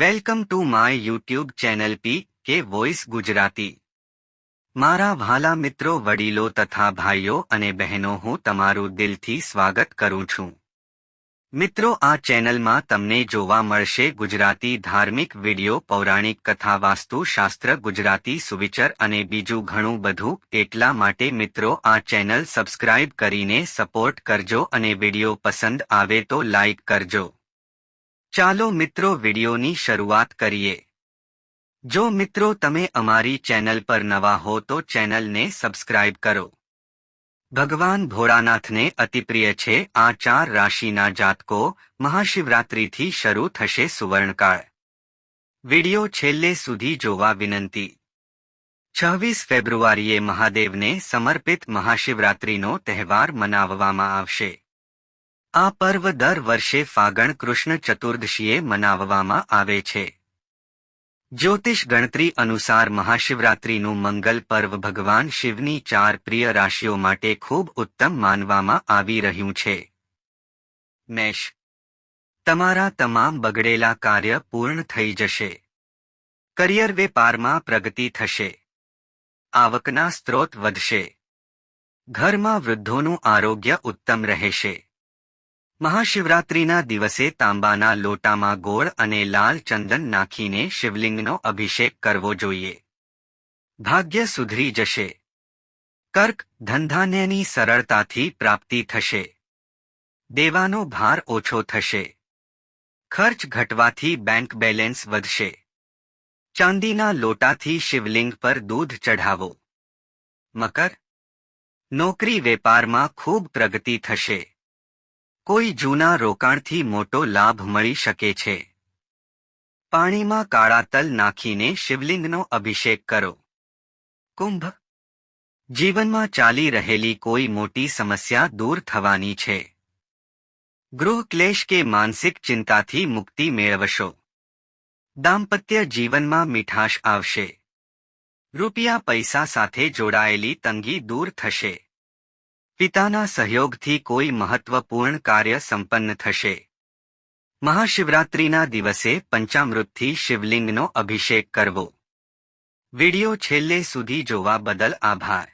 Welcome to my YouTube channel P K voice Gujarati મારા ભાલા મિત્રો, વડીલો તથા ભાઈઓ અને બહેનો, હું તમારું દિલથી સ્વાગત કરું છું. મિત્રો, આ ચેનલમાં તમને જોવા મળશે ગુજરાતી ધાર્મિક વિડિયો, પૌરાણિક કથા વાસ્તુશાસ્ત્ર ગુજરાતી સુવિચર અને બીજું ઘણું બધું. એટલા માટે મિત્રો, આ ચેનલ સબસ્ક્રાઇબ કરીને સપોર્ટ કરજો અને વીડિયો પસંદ આવે તો લાઇક કરજો. ચાલો મિત્રો વિડીયોની શરૂઆત કરીએ. જો મિત્રો તમે અમારી ચેનલ પર નવા હો તો ચેનલને સબસ્ક્રાઇબ કરો. ભગવાન ભોળાનાથને અતિપ્રિય છે, આ ચાર રાશિના જાતકો મહાશિવરાત્રિથી શરૂ થશે સુવર્ણકાળ. વિડિયો છેલ્લે સુધી જોવા વિનંતી. છવ્વીસ ફેબ્રુઆરીએ મહાદેવને સમર્પિત મહાશિવરાત્રિનો તહેવાર મનાવવામાં આવશે. આ પર્વ દર વર્ષે ફાગણ કૃષ્ણ ચતુર્દશીએ મનાવવામાં આવે છે. જ્યોતિષ ગણતરી અનુસાર મહાશિવરાત્રિનું મંગલ પર્વ ભગવાન શિવની ચાર પ્રિય રાશિઓ માટે ખૂબ ઉત્તમ માનવામાં આવી રહ્યું છે. મેષ. તમારા તમામ બગડેલા કાર્ય પૂર્ણ થઈ જશે. કરિયર વેપારમાં પ્રગતિ થશે. આવકના સ્ત્રોત વધશે. ઘરમાં વૃદ્ધોનું આરોગ્ય ઉત્તમ રહેશે. મહાશિવરાત્રિના દિવસે તાંબાના લોટામાં ગોળ અને લાલ ચંદન નાખીને શિવલિંગનો અભિષેક કરવો જોઈએ. ભાગ્ય સુધરી જશે. કર્ક ધંધાન્યની સરળતાથી પ્રાપ્તિ થશે. દેવાનો ભાર ઓછો થશે. ખર્ચ ઘટવાથી બેંક બેલેન્સ વધશે. ચાંદીના લોટાથી શિવલિંગ પર દૂધ ચઢાવો. મકર. નોકરી વેપારમાં ખૂબ પ્રગતિ થશે. કોઈ જૂના રોકાણથી મોટો લાભ મળી શકે છે. પાણીમાં કાળા તલ નાખીને શિવલિંગનો અભિષેક કરો. કુંભ. જીવનમાં ચાલી રહેલી કોઈ મોટી સમસ્યા દૂર થવાની છે. ગૃહ ક્લેશ કે માનસિક ચિંતાથી મુક્તિ મેળવશો. દાંપત્ય જીવનમાં મીઠાશ આવશે. રૂપિયા પૈસા સાથે જોડાયેલી તંગી દૂર થશે. પિતાના સહયોગથી કોઈ મહત્વપૂર્ણ કાર્ય સંપન્ન થશે. મહાશિવરાત્રિના દિવસે પંચામૃતથી શિવલિંગનો અભિષેક કરવો. વિડિયો છેલ્લે સુધી જોવા બદલ આભાર.